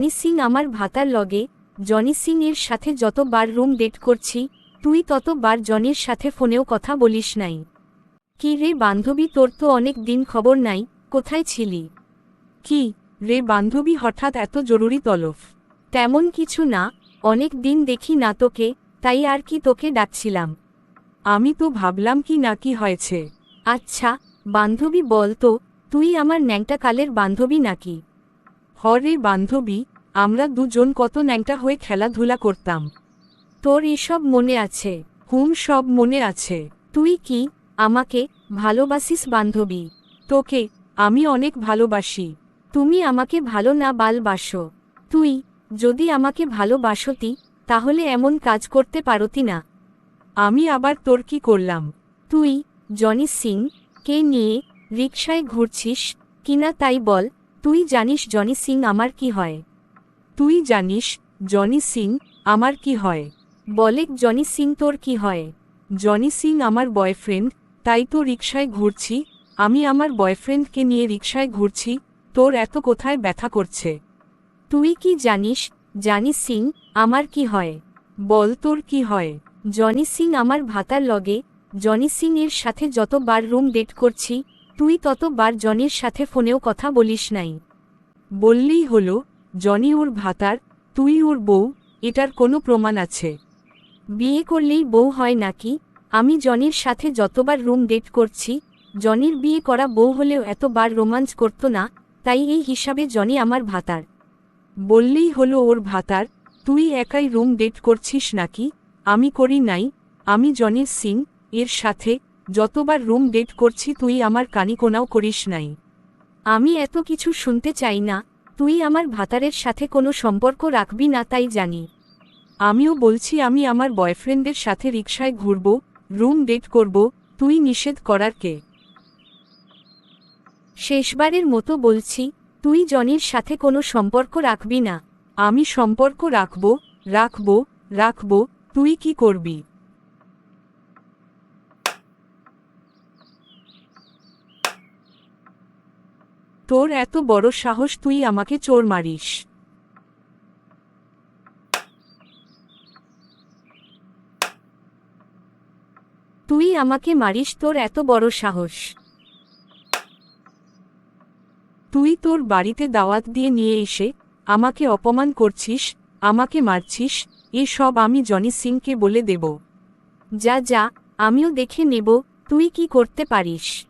Johnny Singh আমার ভাতার লগে, জনি সিং এর সাথে যতবার রুম ডেট করছি, তুই ততবার জনির সাথে ফোনেও কথা বলিস নাই। কি রে বান্ধবী, তোর তো অনেক দিন খবর নাই, কোথায় ছিলি? কি রে বান্ধবী, হঠাৎ এত জরুরি তলফ তেমন কিছু না, অনেক দিন দেখি না তোকে, তাই আর কি তোকে ডাকছিলাম। আমি তো ভাবলাম কি না কি হয়েছে। আচ্ছা বান্ধবী বল তো, তুই আমার ন্যাংটা কালের বান্ধবী নাকি? হরে বান্ধবী আমরা দুজন কত ন্যাংটা হয়ে খেলাধুলা করতাম। তোর এসব মনে আছে, হুম, সব মনে আছে। তুই কি আমাকে ভালোবাসিস, বান্ধবী? তোকে আমি অনেক ভালোবাসি। তুমি আমাকে ভালো না বালবাসো তুই যদি আমাকে ভালোবাসতি, তাহলে এমন কাজ করতে পারতি না। আমি আবার তোর কি করলাম? তুই জনি সিং, কে নিয়ে রিকশায় ঘুরছিস কিনা তাই বল। তুই জানিস জনি সিং আমার কি হয়। তুই জানিস, জনি সিং, আমার কি হয়? বলে, জনি সিং তোর কি হয়? জনি সিং আমার বয়ফ্রেন্ড, তাই তো রিক্সায় ঘুরছি, আমি আমার বয়ফ্রেন্ডকে নিয়ে রিক্সায় ঘুরছি, তোর এত কোথায় ব্যথা করছে? তুই কি জানিস, জানি সিং, আমার কি হয়? বল তোর কি হয়? জনি সিং আমার ভাতার লগে, জনি সিং এর সাথে যতবার রুম ডেট করছি, তুই ততবার জনির সাথে ফোনেও কথা বলিস নাই। বললেই হলো জনি ওর ভাতার, তুই ওর বউ, এটার কোনো প্রমাণ আছে। বিয়ে করলেই বউ হয় নাকি? আমি জনির সাথে যতবার রুম ডেট করছি, জনির বিয়ে করা বউ হলেও এতবার রোমাঞ্চ করত না, তাই এই হিসাবে জনি আমার ভাতার। বললেই হলো ওর ভাতার, তুই একাই রুম ডেট করছিস নাকি? আমি করি নাই, আমি জনির সিং এর সাথে, যতবার রুম ডেট করছি তুই আমার কানিকোনাও করিস নাই। আমি এত কিছু শুনতে চাই না তুই আমার ভাতারের সাথে কোনো সম্পর্ক রাখবি না, তাই জানি। আমিও বলছি, আমি আমার বয়ফ্রেন্ডের সাথে রিকশায় ঘুরব, রুম ডেট করব, তুই নিষেধ করার কে? শেষবারের মতো বলছি, তুই জনির সাথে কোনো সম্পর্ক রাখবি না। আমি সম্পর্ক রাখব রাখব রাখব, তুই কি করবি? তোর এত বড় সাহস, তুই আমাকে চোর মারিস। তুই আমাকে মারিস, তোর এত বড় সাহস। তুই তোর বাড়িতে দাওয়াত দিয়ে নিয়ে এসে আমাকে অপমান করছিস, আমাকে মারছিস, এ সব আমি জনি সিংকে বলে দেব। যা যা, আমিও দেখে নেব, তুই কি করতে পারিস।